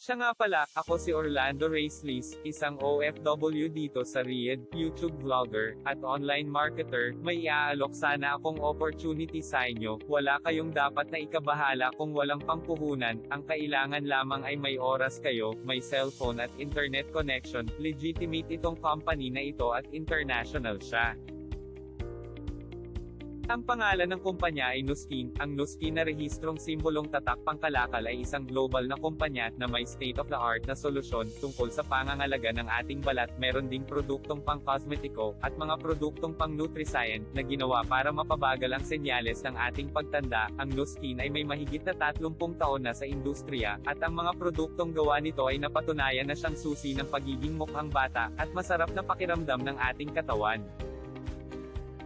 Siya nga pala, ako si Orlando Racelis, isang OFW dito sa Riyadh, YouTube vlogger, at online marketer, may iaalok sana akong opportunity sa inyo, wala kayong dapat na ikabahala kung walang pampuhunan, ang kailangan lamang ay may oras kayo, may cellphone at internet connection, legitimate itong company na ito at international siya. Ang pangalan ng kumpanya ay Nuskin. Ang Nuskin na rehistrong simbolong tatak pangkalakal ay isang global na kumpanya na may state-of-the-art na solusyon tungkol sa pangangalaga ng ating balat. Meron ding produktong pang-cosmetiko at mga produktong pang-nutriscience na ginawa para mapabagal ang senyales ng ating pagtanda. Ang Nuskin ay may mahigit na 30 taon na sa industriya at ang mga produktong gawa nito ay napatunayan na siyang susi ng pagiging mukhang bata at masarap na pakiramdam ng ating katawan.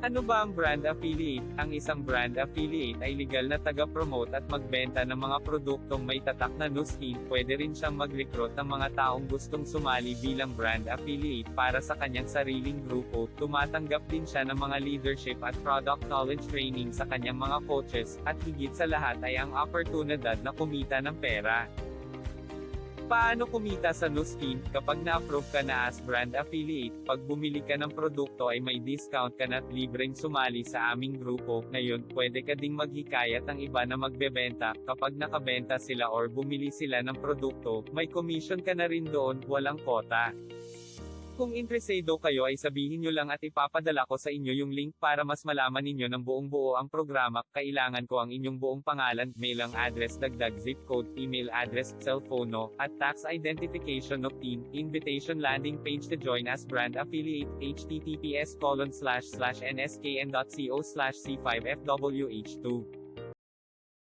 Ano ba ang brand affiliate? Ang isang brand affiliate ay legal na taga-promote at magbenta ng mga produktong may tatak na nuskin. Pwede rin siyang mag-recruit ng mga taong gustong sumali bilang brand affiliate para sa kanyang sariling grupo. Tumatanggap din siya ng mga leadership at product knowledge training sa kanyang mga coaches, at higit sa lahat ay ang oportunidad na kumita ng pera. Paano kumita sa Nuskin? Kapag na-approve ka na as brand affiliate, pag bumili ka ng produkto ay may discount ka na at libreng sumali sa aming grupo. Ngayon, pwede ka ding maghikayat ang iba na magbebenta. Kapag nakabenta sila or bumili sila ng produkto, may commission ka na rin doon, walang kota. Kung interesado kayo ay sabihin nyo lang at ipapadala ko sa inyo yung link para mas malaman ninyo ng buong buo ang programa. Kailangan ko ang inyong buong pangalan, mailang address, dagdag zip code, email address, cellphone at tax identification of team, invitation landing page to join as brand affiliate, https colon slash slash nskn.co slash c5fwh2.